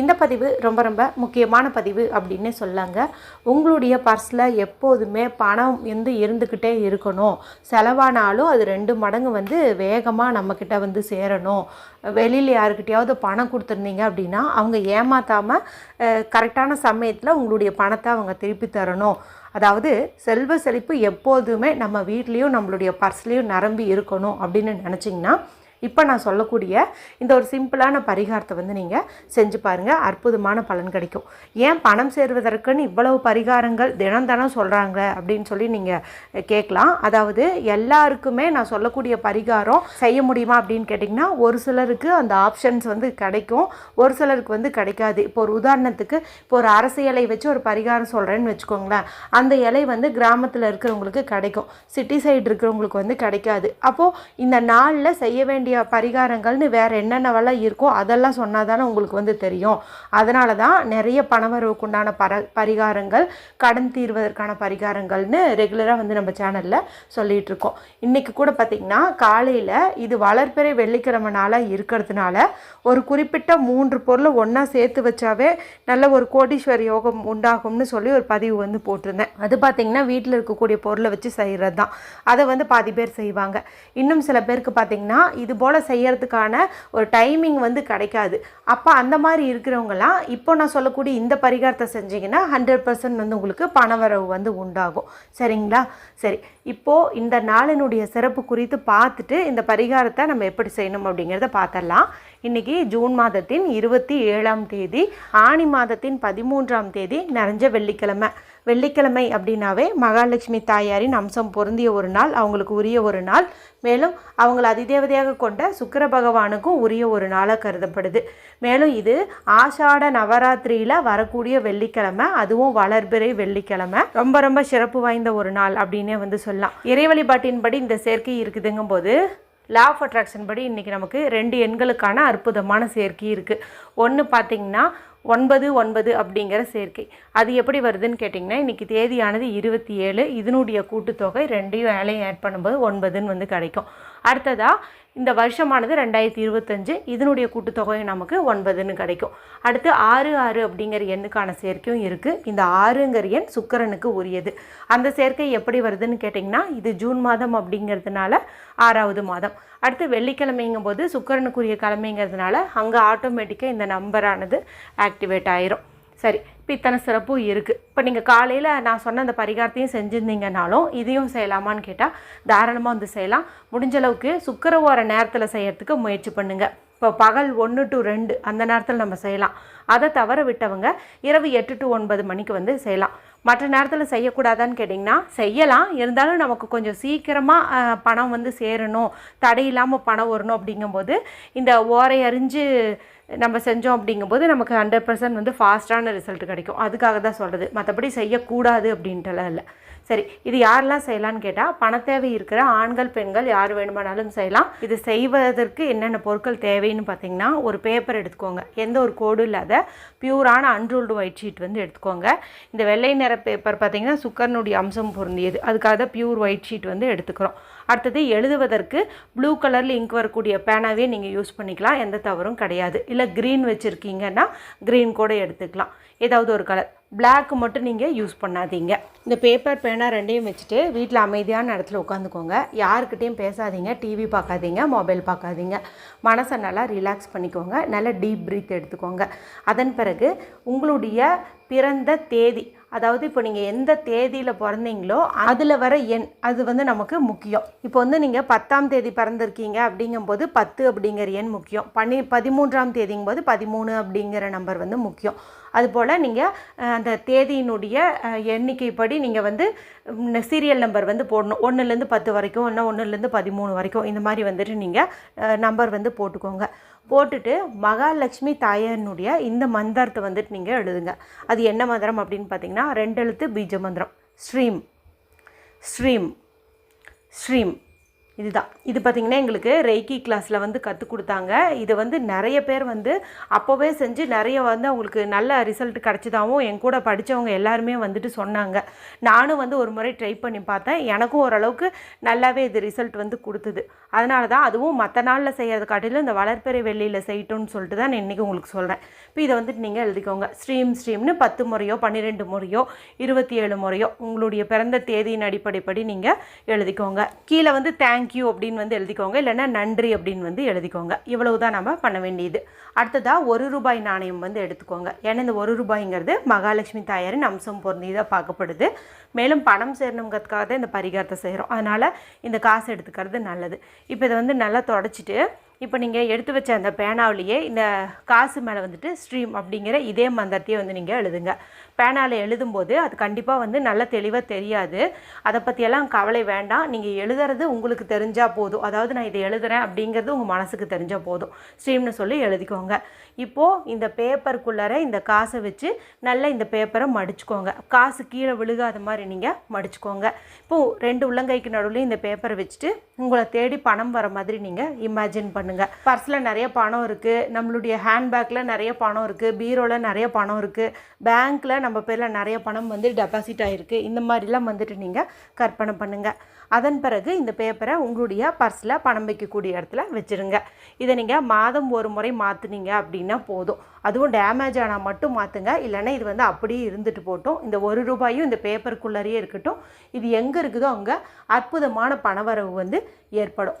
இந்த பதிவு ரொம்ப ரொம்ப முக்கியமான பதிவு அப்படின்னு சொல்லாங்க. உங்களுடைய பர்ஸில் எப்போதுமே பணம் வந்து இருந்துக்கிட்டே இருக்கணும். செலவானாலும் அது ரெண்டு மடங்கு வந்து வேகமாக நம்மக்கிட்ட வந்து சேரணும். வெளியில் யாருக்கிட்டையாவது பணம் கொடுத்துருந்தீங்க அப்படின்னா அவங்க ஏமாற்றாமல் கரெக்டான சமயத்தில் உங்களுடைய பணத்தை அவங்க திருப்பி தரணும். அதாவது செல்வ செழிப்பு எப்போதுமே நம்ம வீட்லேயும் நம்மளுடைய பர்ஸ்லேயும் நிரம்பி இருக்கணும் அப்படின்னு நினச்சிங்கன்னா இப்போ நான் சொல்லக்கூடிய இந்த ஒரு சிம்பிளான பரிகாரத்தை வந்து நீங்கள் செஞ்சு பாருங்கள் அற்புதமான பலன் கிடைக்கும். ஏன் பணம் சேருவதற்குன்னு இவ்வளவு பரிகாரங்கள் தினம் தினம் சொல்கிறாங்க அப்படின்னு சொல்லி நீங்கள் கேட்கலாம். அதாவது எல்லாருக்குமே நான் சொல்லக்கூடிய பரிகாரம் செய்ய முடியுமா அப்படின்னு கேட்டிங்கன்னா ஒரு சிலருக்கு அந்த ஆப்ஷன்ஸ் வந்து கிடைக்கும். ஒரு சிலருக்கு வந்து கிடைக்காது. இப்போ ஒரு உதாரணத்துக்கு இப்போ ஒரு அரசியலை வச்சு ஒரு பரிகாரம் சொல்கிறேன்னு வச்சுக்கோங்களேன். அந்த இலை வந்து கிராமத்தில் இருக்கிறவங்களுக்கு கிடைக்கும். சிட்டி சைடு இருக்கிறவங்களுக்கு வந்து கிடைக்காது. அப்போது இந்த நாளில் செய்ய வேண்டிய பரிகாரங்கள்னு வேறு என்னென்னவெல்லாம் இருக்கோ அதெல்லாம் சொன்னால் தானே உங்களுக்கு வந்து தெரியும். அதனால தான் நிறைய பணவரவுக்குண்டான பர பரிகாரங்கள் கடன் தீர்வதற்கான பரிகாரங்கள்னு ரெகுலராக வந்து நம்ம சேனலில் சொல்லிகிட்டு இருக்கோம். இன்றைக்கி கூட பார்த்திங்கன்னா காலையில் இது வளர்ப்பிறை வெள்ளிக்கிழமை நாளாக இருக்கிறதுனால ஒரு குறிப்பிட்ட மூன்று பொருளை ஒன்றா சேர்த்து வச்சாவே நல்ல ஒரு கோடீஸ்வர யோகம் உண்டாகும்னு சொல்லி ஒரு பதிவு வந்து போட்டிருந்தேன். அது பார்த்திங்கன்னா வீட்டில் இருக்கக்கூடிய பொருளை வச்சு செய்கிறது தான் அதை வந்து பாதி பேர் செய்வாங்க. இன்னும் சில பேருக்கு பார்த்திங்கன்னா இது போல் செய்கிறதுக்கான ஒரு டைமிங் வந்து கிடைக்காது. அப்போ அந்த மாதிரி இருக்கிறவங்கலாம் இப்போ நான் சொல்லக்கூடிய இந்த பரிகாரத்தை செஞ்சிங்கன்னா ஹண்ட்ரட் பர்சன்ட் வந்து உங்களுக்கு பணவரவு வந்து உண்டாகும். சரிங்களா? சரி. இப்போது இந்த நாளினுடைய சிறப்பு குறித்து பார்த்துட்டு இந்த பரிகாரத்தை நம்ம எப்படி செய்யணும் அப்படிங்கிறத பார்த்துடலாம். இன்றைக்கி ஜூன் மாதத்தின் இருபத்தி ஏழாம் தேதி ஆணி மாதத்தின் பதிமூன்றாம் தேதி நிறைஞ்ச வெள்ளிக்கிழமை. வெள்ளிக்கிழமை அப்படின்னாவே மகாலட்சுமி தாயாரின் அம்சம் பொருந்திய ஒரு நாள் அவங்களுக்கு உரிய ஒரு நாள். மேலும் அவங்கள அதிதேவதையாக கொண்ட சுக்கர பகவானுக்கும் உரிய ஒரு நாளாக கருதப்படுது. மேலும் இது ஆஷாட நவராத்திரியில் வரக்கூடிய வெள்ளிக்கிழமை அதுவும் வளர்பிறை வெள்ளிக்கிழமை. ரொம்ப ரொம்ப சிறப்பு வாய்ந்த ஒரு நாள் அப்படின்னே வந்து சொல்லலாம். இறை வழிபாட்டின்படி இந்த சேர்க்கை இருக்குதுங்கும் போது லா ஆஃப் அட்ராக்ஷன் படி இன்றைக்கி நமக்கு ரெண்டு எண்களுக்கான அற்புதமான சேர்க்கை இருக்குது ஒன்று பார்த்திங்கன்னா ஒன்பது ஒன்பது அப்படிங்கிற சேர்க்கை. அது எப்படி வருதுன்னு கேட்டிங்கன்னா இன்றைக்கி தேதியானது இருபத்தி ஏழு. இதனுடைய கூட்டுத்தொகை ரெண்டையும் வேலையும் ஆட் பண்ணும்போது ஒன்பதுன்னு வந்து கிடைக்கும். அடுத்ததாக இந்த வருஷமானது ரெண்டாயிரத்தி இருபத்தஞ்சு இதனுடைய கூட்டுத்தொகை நமக்கு ஒன்பதுன்னு கிடைக்கும். அடுத்து ஆறு ஆறு அப்படிங்கிற எண்ணுக்கான சேர்க்கையும் இருக்குது இந்த ஆறுங்கிற எண் சுக்கரனுக்கு உரியது. அந்த சேர்க்கை எப்படி வருதுன்னு கேட்டிங்கன்னா இது ஜூன் மாதம் அப்படிங்கிறதுனால ஆறாவது மாதம். அடுத்து வெள்ளிக்கிழமைங்கும் போது சுக்கரனுக்குரிய கிழமைங்கிறதுனால அங்கே ஆட்டோமேட்டிக்காக இந்த நம்பரானது ஆக்டிவேட் ஆயிரும். சரி இப்போ இத்தனை சிறப்பும் இருக்குது இப்போ நீங்கள் காலையில் நான் சொன்ன அந்த பரிகாரத்தையும் செஞ்சுருந்தீங்கனாலும் இதையும் செய்யலாமான்னு கேட்டால் தாராளமாக வந்து செய்யலாம். முடிஞ்சளவுக்கு சுக்கரவார சுக்கர ஓர நேரத்தில் செய்கிறதுக்கு முயற்சி பண்ணுங்கள் இப்போ பகல் ஒன்று டு ரெண்டு அந்த நேரத்தில் நம்ம செய்யலாம். அதை தவற விட்டவங்க இரவு எட்டு டு ஒன்பது மணிக்கு வந்து செய்யலாம். மற்ற நேரத்தில் செய்யக்கூடாதான்னு கேட்டிங்கன்னா செய்யலாம். இருந்தாலும் நமக்கு கொஞ்சம் சீக்கிரமாக பணம் வந்து சேரணும். தடை இல்லாமல் பணம் வரணும் அப்படிங்கும்போது இந்த ஓரை அறிஞ்சு நம்ம செஞ்சோம் அப்படிங்கும்போது நமக்கு ஹண்ட்ரட் பர்சன்ட் வந்து ஃபாஸ்ட்டான ரிசல்ட் கிடைக்கும். அதுக்காக தான் சொல்கிறது மற்றபடி செய்யக்கூடாது அப்படின்ட்டுலாம் இல்லை. சரி இது யாரெல்லாம் செய்யலான்னு கேட்டால் பணத்தேவை இருக்கிற ஆண்கள் பெண்கள் யார் வேணுமானாலும் செய்யலாம். இது செய்வதற்கு என்னென்ன பொருட்கள் தேவைன்னு பார்த்தீங்கன்னா ஒரு பேப்பர் எடுத்துக்கோங்க. எந்த ஒரு கோடும் இல்லாத பியூரான அன்ரூல்டு ஒயிட் ஷீட் வந்து எடுத்துக்கோங்க. இந்த வெள்ளை நிற பேப்பர் பார்த்தீங்கன்னா சுக்கரனுடைய அம்சம் பொருந்தியது. அதுக்காக தான் பியூர் ஒயிட் ஷீட் வந்து எடுத்துக்கிறோம். அடுத்தது எழுதுவதற்கு ப்ளூ கலரில் இங்க் வரக்கூடிய பேனாவே நீங்கள் யூஸ் பண்ணிக்கலாம். எந்த தவறும் கிடையாது. இல்லை க்ரீன் வச்சுருக்கீங்கன்னா க்ரீன் கூட எடுத்துக்கலாம். ஏதாவது ஒரு கலர் பிளாக் மட்டும் நீங்கள் யூஸ் பண்ணாதீங்க. இந்த பேப்பர் பேனா ரெண்டையும் வச்சுட்டு வீட்டில் அமைதியான இடத்துல உட்காந்துக்கோங்க. யாருக்கிட்டேயும் பேசாதீங்க. டிவி பார்க்காதீங்க. மொபைல் பார்க்காதீங்க. மனசை நல்லா ரிலாக்ஸ் பண்ணிக்கோங்க. நல்லா டீப் ப்ரீத் எடுத்துக்கோங்க. அதன் பிறகு உங்களுடைய பிறந்த தேதி அதாவது இப்போ நீங்கள் எந்த தேதியில் பிறந்தீங்களோ அதில் வர எண் அது வந்து நமக்கு முக்கியம். இப்போ வந்து நீங்கள் பத்தாம் தேதி பிறந்திருக்கீங்க அப்படிங்கும்போது பத்து அப்படிங்கிற எண் முக்கியம். பண்ணி பதிமூன்றாம் தேதிங்கும்போது பதிமூணு அப்படிங்கிற நம்பர் வந்து முக்கியம். அதுபோல் நீங்கள் அந்த தேதியினுடைய எண்ணிக்கைப்படி நீங்கள் வந்து சீரியல் நம்பர் வந்து போடணும். ஒன்றுலேருந்து பத்து வரைக்கும் இல்லை ஒன்றுலேருந்து பதிமூணு வரைக்கும். இந்த மாதிரி வந்துட்டு நீங்கள் நம்பர் வந்து போட்டுக்கோங்க. போட்டுட்டு மகாலட்சுமி தாயனுடைய இந்த மந்திரத்தை வந்துட்டு நீங்கள் எழுதுங்க. அது என்ன மந்திரம் அப்படின்னு பார்த்தீங்கன்னா ரெண்டு எழுத்து பீஜ மந்திரம். ஸ்ரீம். ஸ்ரீம். ஸ்ரீம். இதுதான். இது பார்த்திங்கன்னா எங்களுக்கு ரெய்கி கிளாஸில் வந்து கற்றுக் கொடுத்தாங்க. இதை வந்து நிறைய பேர் வந்து அப்போவே செஞ்சு நிறைய வந்து அவங்களுக்கு நல்ல ரிசல்ட் கிடச்சிதாவும் என் கூட படித்தவங்க எல்லாருமே வந்துட்டு சொன்னாங்க. நானும் வந்து ஒரு முறை ட்ரை பண்ணி பார்த்தேன். எனக்கும் ஓரளவுக்கு நல்லாவே இது ரிசல்ட் வந்து கொடுத்தது. அதனால தான் அதுவும் மற்ற நாளில் செய்கிறது காட்டிலும் இந்த வளர்ப்பெறை வெள்ளியில் செய்யட்டும்னு சொல்லிட்டு தான் நான் இன்றைக்கி உங்களுக்கு சொல்கிறேன் இப்போ இதை வந்துட்டு நீங்கள் எழுதிக்கோங்க. ஸ்ட்ரீம் ஸ்ட்ரீம்னு பத்து முறையோ பன்னிரெண்டு முறையோ இருபத்தி ஏழு முறையோ உங்களுடைய பிறந்த தேதியின் அடிப்படைப்படி நீங்கள் எழுதிக்கோங்க. கீழே வந்து தேங்க்யூ அப்படின்னு வந்து எழுதிக்கோங்க. இல்லைன்னா நன்றி அப்படின்னு வந்து எழுதிக்கோங்க. இவ்வளவு தான் நம்ம பண்ண வேண்டியது. அடுத்ததாக ஒரு ரூபாய் நாணயம் வந்து எடுத்துக்கோங்க. ஏன்னா இந்த ஒரு ரூபாய்ங்கிறது மகாலட்சுமி தாயாரின் அம்சம் பொருந்தியதாக பார்க்கப்படுது. மேலும் பணம் சேரணுங்கிறதுக்காக தான் இந்த பரிகாரத்தை செய்கிறோம் அதனால் இந்த காசு எடுத்துக்கிறது நல்லது. இப்போ இதை வந்து நல்லா தொடச்சிட்டு இப்போ நீங்கள் எடுத்து வச்ச அந்த பேனாவிலேயே இந்த காசு மேலே வந்துட்டு ஸ்ட்ரீம் அப்படிங்கிற இதே மந்திரத்தையே வந்து நீங்கள் எழுதுங்க. பேனாவில் எழுதும்போது அது கண்டிப்பாக வந்து நல்ல தெளிவாக தெரியாது. அதை பற்றியெல்லாம் கவலை வேண்டாம். நீங்கள் எழுதுறது உங்களுக்கு தெரிஞ்சால் போதும். அதாவது நான் இதை எழுதுகிறேன் அப்படிங்கிறது உங்கள் மனசுக்கு தெரிஞ்சால் போதும். ஸ்ட்ரீம்னு சொல்லி எழுதிக்கோங்க. இப்போது இந்த பேப்பருக்குள்ளார இந்த காசை வச்சு நல்லா இந்த பேப்பரை மடிச்சுக்கோங்க. காசு கீழே விழுகாத மாதிரி நீங்கள் மடிச்சுக்கோங்க. இப்போது ரெண்டு உள்ளங்கைக்கு நடுவில் இந்த பேப்பரை வச்சுட்டு உங்களை தேடி பணம் வர மாதிரி நீங்கள் இமேஜின் பண்ணுங்கள் பர்ஸில் நிறைய பணம் இருக்குது நம்மளுடைய ஹேண்ட்பேக்கில் நிறைய பணம் இருக்குது பீரோவில் நிறைய பணம் இருக்குது பேங்க்கில் நம்ம பேரில் நிறைய பணம் வந்து டெபாசிட் ஆகிருக்கு இந்த மாதிரிலாம் வந்துட்டு நீங்கள் கற்பனை பண்ணுங்கள் அதன் பிறகு இந்த பேப்பரை உங்களுடைய பர்ஸில் பணம் வைக்கக்கூடிய இடத்துல வச்சுருங்க. இதை நீங்கள் மாதம் ஒரு முறை மாற்றுனீங்க அப்படின்னா போதும். அதுவும் டேமேஜ் ஆனால் மட்டும் மாற்றுங்க இல்லைன்னா இது வந்து அப்படியே இருந்துட்டு போட்டும். இந்த ஒரு ரூபாயும் இந்த பேப்பருக்குள்ளேயே இருக்கட்டும். இது எங்கே இருக்குதோ அங்கே அற்புதமான பணவரவு வந்து ஏற்படும்.